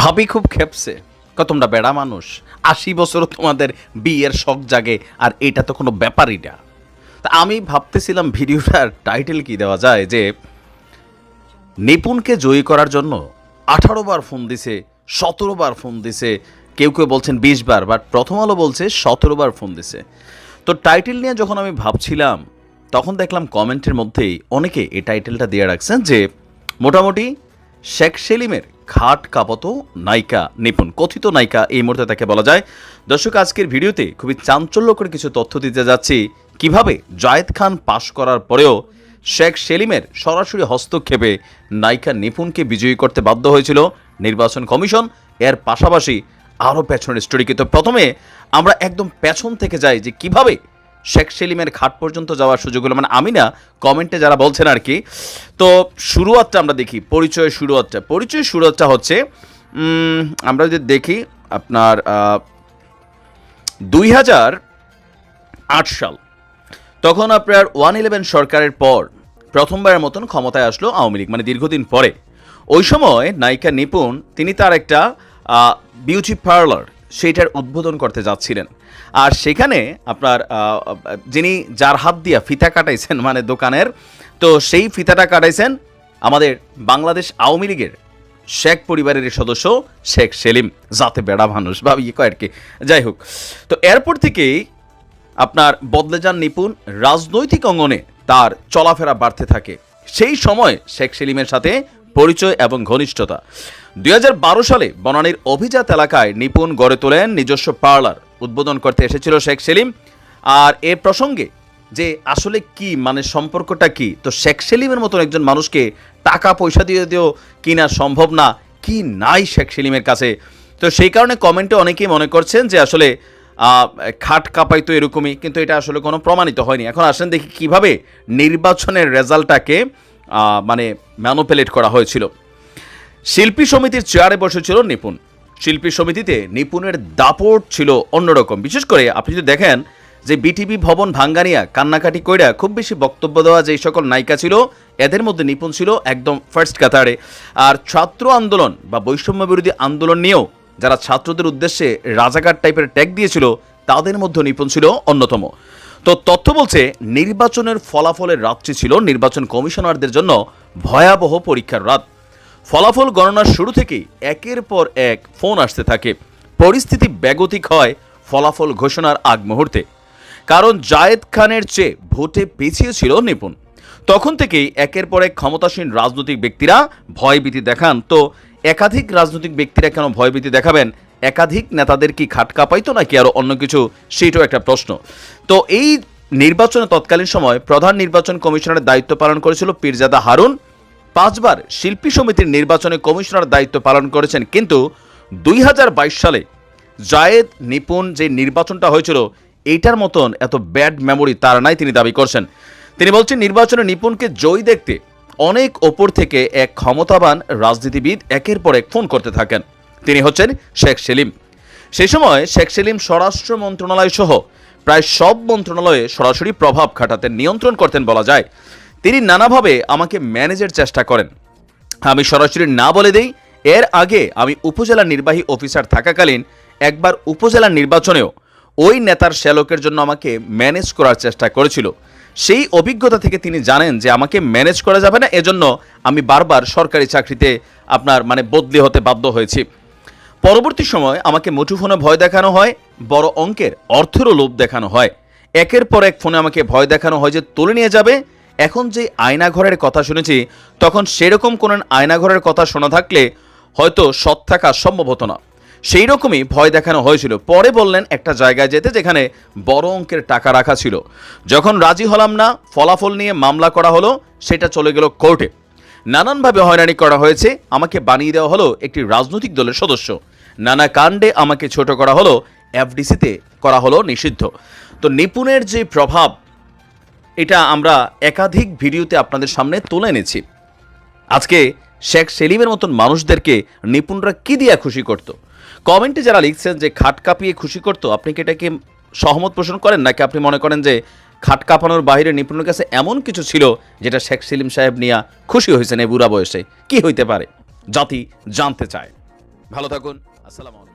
ভাবি খুব খেপছে তোমরা বেড়া মানুষ, আশি বছরও তোমাদের বিয়ের শখ জাগে, আর এটা তো কোনো ব্যাপারই না। তা আমি ভাবতেছিলাম ভিডিওটার টাইটেল কি দেওয়া যায় যে, নিপুণকে জয়ী করার জন্য আঠারো বার ফোন দিছে, সতেরো বার ফোন দিছে, কেউ কেউ বলছেন বিশ বার বাট প্রথম আলো বলছে সতেরো বার ফোন দিছে। তো টাইটেল নিয়ে যখন আমি ভাবছিলাম, তখন দেখলাম কমেন্টের মধ্যেই অনেকে এই টাইটেলটা দিয়ে রাখছেন যে, মোটামুটি শেখ সেলিমের খাট কাপত নায়িকা নিপুণ। কথিত নায়িকা এই মুহূর্তে তাকে বলা যায়। দর্শক, আজকের ভিডিওতে খুবই চাঞ্চল্যকর কিছু তথ্য দিতে যাচ্ছি। কীভাবে জায়েদ খান পাশ করার পরেও শেখ সেলিমের সরাসরি হস্তক্ষেপে নায়িকা নিপুণকে বিজয়ী করতে বাধ্য হয়েছিল নির্বাচন কমিশন, এর পাশাপাশি আরও পেছনের স্টোরি কিন্তু প্রথমে আমরা একদম পেছন থেকে যাই যে কীভাবে শেখ সেলিমের ঘাট পর্যন্ত যাওয়ার সুযোগ হলো। মানে আমি না কমেন্টে যারা বলছেন আর কি, তো শুরুয়াতটা আমরা দেখি, পরিচয় শুরুয়াতটা। পরিচয় শুরুয়াতটা হচ্ছে আমরা যদি দেখি আপনার দুই হাজার আট সাল। তখন আপনার ওয়ান ইলেভেন সরকারের পর প্রথমবারের মতন ক্ষমতায় আসলো আওয়ামী লীগ মানে দীর্ঘদিন পরে। ওই সময় নায়িকা নিপুণ, তিনি তার একটা বিউটি পার্লার সেইটার উদ্বোধন করতে যাচ্ছিলেন। আর সেখানে আপনার যিনি যার হাত দিয়া ফিতা কাটাইছেন মানে দোকানের, তো সেই ফিতাটা কাটাইছেন আমাদের বাংলাদেশ আওয়ামী লীগের শেখ পরিবারের সদস্য শেখ সেলিম, যাতে বেড়া মানুষ বা ইয়ে কয় আর কি। যাই হোক, তো এরপর থেকেই আপনার বদলে যান নিপুণ, রাজনৈতিক অঙ্গনে তার চলাফেরা বাড়তে থাকে। সেই সময় শেখ সেলিমের সাথে পরিচয় এবং ঘনিষ্ঠতা। দুই হাজার বারো সালে বনানীর অভিজাত এলাকায় নিপুণ গড়ে তোলেন নিজস্ব পার্লার উদ্বোধন করতে এসেছিল শেখ সেলিম। আর এ প্রসঙ্গে যে আসলে কি মানে সম্পর্কটা কি, তো শেখ সেলিমের মতন একজন মানুষকে টাকা পয়সা দিয়ে দিয়েও কিনা সম্ভব না, কি নাই শেখ সেলিমের কাছে? তো সেই কারণে কমেন্টে অনেকেই মনে করছেন যে আসলে খাট কাপাই তো এরকমই, কিন্তু এটা আসলে কোনো প্রমাণিত হয়নি। এখন আসেন দেখি কীভাবে নির্বাচনের রেজাল্টটাকে মানে ম্যানুপুলেট করা হয়েছিল। শিল্পী সমিতির চেয়ারে বসেছিল নিপুণ। শিল্পী সমিতিতে নিপুণের দাপট ছিল অন্যরকম। বিশেষ করে আপনি যদি দেখেন যে বিটিভি ভবন ভাঙ্গানিয়া, কান্নাকাটি কইরা খুব বেশি বক্তব্য দেওয়া যেই সকল নায়িকা ছিল, এদের মধ্যে নিপুণ ছিল একদম ফার্স্ট কাতারে। আর ছাত্র আন্দোলন বা বৈষম্য বিরোধী আন্দোলন নিয়েও যারা ছাত্রদের উদ্দেশ্যে রাজাকার টাইপের ট্যাগ দিয়েছিল, তাদের মধ্যে নিপুণ ছিল অন্যতম। তো তথ্য বলছে, নির্বাচনের ফলাফলের রাত্রি ছিল নির্বাচন কমিশনারদের জন্য ভয়াবহ পরীক্ষার রাত। ফলাফল গণনার শুরু থেকেই একের পর এক ফোন আসতে থাকে। পরিস্থিতি ব্যাগতিক হয় ফলাফল ঘোষণার আগ মুহূর্তে। কারণ জায়েদ খানের চেয়ে ভোটে পিছিয়ে ছিল নিপুণ। তখন থেকেই একের পর এক ক্ষমতাসীন রাজনৈতিক ব্যক্তিরা ভয়ভীতি দেখান। তো একাধিক রাজনৈতিক ব্যক্তিরা কেন ভয়ভীতি দেখাবেন একাধিক নেতাদের কি খাট কাঁপাইতো নাকি আরও অন্য কিছু? সেটাও একটা প্রশ্ন। তো এই নির্বাচনে তৎকালীন সময় প্রধান নির্বাচন কমিশনারের দায়িত্ব পালন করেছিল পীরজাদা হারুন। পাঁচবার শিল্পী সমিতির নির্বাচনে কমিশনার দায়িত্ব পালন করেছেন, কিন্তু দুই হাজার বাইশ সালে জায়েদ নিপুণ যে নির্বাচনটা হয়েছিল এইটার মতন এত ব্যাড মেমোরি তার নাই তিনি দাবি করছেন। তিনি বলছেন, নির্বাচনে নিপুণকে জয়ী দেখতে অনেক ওপর থেকে এক ক্ষমতাবান রাজনীতিবিদ একের পর এক ফোন করতে থাকেন। তিনি হচ্ছেন শেখ সেলিম। সেই সময় শেখ সেলিম স্বরাষ্ট্র মন্ত্রণালয় সহ প্রায় সব মন্ত্রণালয়ে সরাসরি প্রভাব খাটাতেন নিয়ন্ত্রণ করতেন বলা যায়। তিনি নানাভাবে আমাকে ম্যানেজের চেষ্টা করেন। আমি সরাসরি না বলে দেই, এর আগে আমি উপজেলা নির্বাহী অফিসার থাকাকালীন একবার উপজেলা নির্বাচনেও ওই নেতার শ্যালকের জন্য আমাকে ম্যানেজ করার চেষ্টা করেছিল। সেই অভিজ্ঞতা থেকে তিনি জানেন যে আমাকে ম্যানেজ করা যাবে না, এজন্য আমি বারবার সরকারি চাকরিতে আপনার মানে বদলি হতে বাধ্য হয়েছি। পরবর্তী সময় আমাকে মুঠোফোনে ভয় দেখানো হয়, বড় অঙ্কের অর্থেরও লোভ দেখানো হয়। একের পর এক ফোনে আমাকে ভয় দেখানো হয় যে তুলে নিয়ে যাবে। এখন যে আয়নাঘরের কথা শুনেছি, তখন সেরকম কোনো আয়নাঘরের কথা শোনা থাকলে হয়তো সৎ থাকা সম্ভব হতো না। সেই রকমই ভয় দেখানো হয়েছিল। পরে বললেন একটা জায়গায় যেতে যেখানে বড় অঙ্কের টাকা রাখা ছিল। যখন রাজি হলাম না, ফলাফল নিয়ে মামলা করা হলো, সেটা চলে গেল কোর্টে। নানানভাবে হয়রানি করা হয়েছে। আমাকে বানিয়ে দেওয়া হলো একটি রাজনৈতিক দলের সদস্য। নানা কাণ্ডে আমাকে ছোট করা হলো, এফডিসিতে করা হলো নিষিদ্ধ। তো নিপুণের যে প্রভাব, এটা আমরা একাধিক ভিডিওতে আপনাদের সামনে তুলে এনেছি। আজকে শেখ সেলিমের মতন মানুষদেরকে নিপুণরা কি দিয়ে খুশি করত? কমেন্টে যারা লিখছেন যে, খাট কাঁপিয়ে খুশি করতো আপনি কি এটাকে সহমত পোষণ করেন? নাকি আপনি মনে করেন যে, খাট কাঁপানোর বাইরে নিপুণের কাছে এমন কিছু ছিল যেটা শেখ সেলিম সাহেব নিয়া খুশি হয়েছেন এই বুড়া বয়সে কি হইতে পারে? জাতি জানতে চায়। ভালো থাকুন। আসসালামু আলাইকুম।